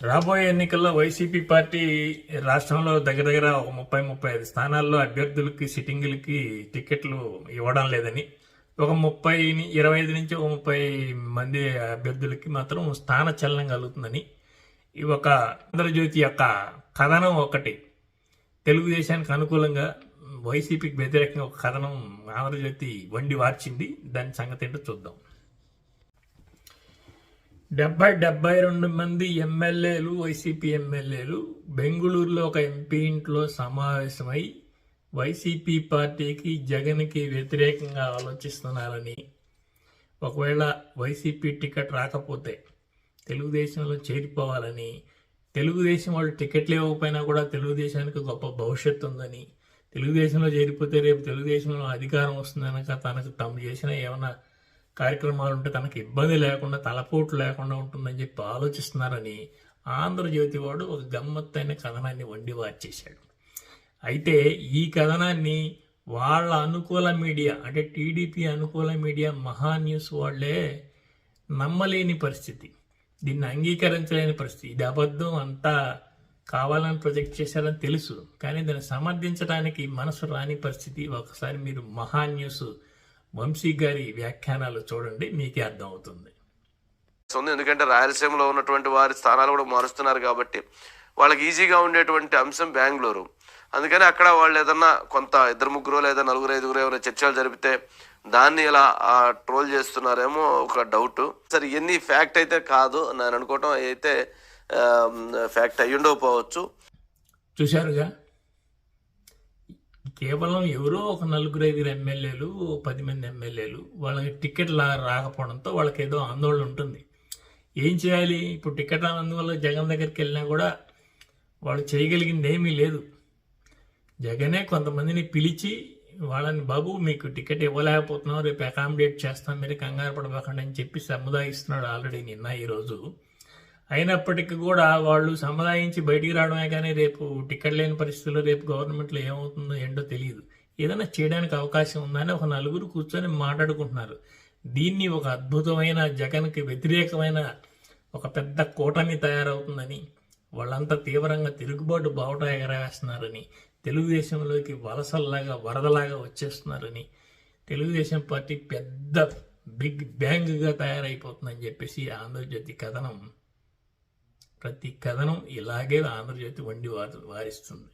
రాబోయే ఎన్నికల్లో YCP party రాష్ట్రంలో దగ్గర దగ్గర ఒక ముప్పై ముప్పై ఐదు స్థానాల్లో అభ్యర్థులకి సిట్టింగులకి టికెట్లు ఇవ్వడం లేదని ఒక ముప్పై ఇరవై ఐదు నుంచి ఒక ముప్పై మంది అభ్యర్థులకి మాత్రం స్థాన చలనం కలుగుతుందని ఈ ఒక ఆంధ్రజ్యోతి యొక్క కథనం ఒకటి తెలుగుదేశానికి అనుకూలంగా వైసీపీకి వ్యతిరేకంగా ఒక కథనం ఆంధ్రజ్యోతి వండి వార్చింది. దాని సంగతి ఏంటో చూద్దాం. డెబ్బై డెబ్బై రెండు మంది ఎమ్మెల్యేలు వైసీపీ ఎమ్మెల్యేలు బెంగళూరులో ఒక ఎంపీ ఇంట్లో సమావేశమై వైసీపీ పార్టీకి జగన్కి వ్యతిరేకంగా ఆలోచిస్తున్నారని. ఒకవేళ వైసీపీ టికెట్ రాకపోతే తెలుగుదేశంలో చేరిపోవాలని. తెలుగుదేశం వాళ్ళు టికెట్లు ఇవ్వకపోయినా కూడా తెలుగుదేశానికి గొప్ప భవిష్యత్తు ఉందని. తెలుగుదేశంలో చేరిపోతే రేపు తెలుగుదేశంలో అధికారం వస్తుందనక తనకు తాము చేసిన ఏమైనా కార్యక్రమాలు ఉంటే తనకు ఇబ్బంది లేకుండా తలపోటు లేకుండా ఉంటుందని చెప్పి ఆలోచిస్తున్నారని ఆంధ్రజ్యోతి వాడు ఒక గమ్మత్తైన కథనాన్ని వండి వార్చేశాడు. అయితే ఈ కథనాన్ని వాళ్ళ అనుకూల మీడియా అంటే టీడీపీ అనుకూల మీడియా మహా న్యూస్ వాళ్ళే నమ్మలేని పరిస్థితి. దీన్ని అంగీకరించలేని పరిస్థితి. ఇది అబద్ధం అంతా కావాలని ప్రొజెక్ట్ చేశారని తెలుసు. కానీ దాన్ని సమర్థించడానికి మనసు రాని పరిస్థితి. ఒకసారి మీరు మహా న్యూస్ వంశీ గారి వ్యాఖ్యానాలు చూడండి మీకే అర్థమవుతుంది. ఉంది. ఎందుకంటే రాయలసీమలో ఉన్నటువంటి వారి స్థానాలు కూడా మారుస్తున్నారు కాబట్టి వాళ్ళకి ఈజీగా ఉండేటువంటి అంశం బెంగళూరు. అందుకని అక్కడ వాళ్ళు ఏదన్నా కొంత ఇద్దరు ముగ్గురు లేదా నలుగురు ఐదుగురు ఏమైనా చర్చలు జరిపితే దాన్ని ఇలా ట్రోల్ చేస్తున్నారేమో ఒక డౌట్. సరే ఎన్ని ఫ్యాక్ట్ అయితే కాదు నేను అనుకోవటం అయితే ఫ్యాక్ట్ అయ్యుండకపోవచ్చు. చూశారుగా? కేవలం ఎవరో ఒక నలుగురు ఐదుగురు ఎమ్మెల్యేలు పది మంది ఎమ్మెల్యేలు వాళ్ళకి టికెట్ లా రాకపోవడంతో వాళ్ళకి ఏదో ఆందోళన ఉంటుంది. ఏం చేయాలి? ఇప్పుడు టికెట్ రానందువల్ల జగన్ దగ్గరికి వెళ్ళినా కూడా వాళ్ళు చేయగలిగింది ఏమీ లేదు. జగనే కొంతమందిని పిలిచి వాళ్ళని బాబు మీకు టికెట్ ఇవ్వలేకపోతున్నాం రేపు అకామిడేట్ చేస్తాం మీరు కంగారు పడబోకండి అని చెప్పి సముదాయిస్తున్నాడు ఆల్రెడీ నిన్న ఈరోజు అయినప్పటికీ కూడా వాళ్ళు సముదాయించి బయటికి రావడమే కానీ రేపు టికెట్ లేని పరిస్థితుల్లో రేపు గవర్నమెంట్లో ఏమవుతుందో ఏంటో తెలియదు. ఏదైనా చేయడానికి అవకాశం ఉందని ఒక నలుగురు కూర్చొని మాట్లాడుకుంటున్నారు. దీన్ని ఒక అద్భుతమైన జగన్కి వ్యతిరేకమైన ఒక పెద్ద కూటమి తయారవుతుందని వాళ్ళంతా తీవ్రంగా తిరుగుబాటు బావుట ఎగరవేస్తున్నారని తెలుగుదేశంలోకి వలసల్లాగా వరదలాగా వచ్చేస్తున్నారని తెలుగుదేశం పార్టీ పెద్ద బిగ్ బ్యాంగ్గా తయారైపోతుందని చెప్పేసి ఆంధ్రజ్యోతి కథనం ప్రతి కథనం ఇలాగే ఆంధ్రజ్యోతి వండి వారి వారిస్తుంది.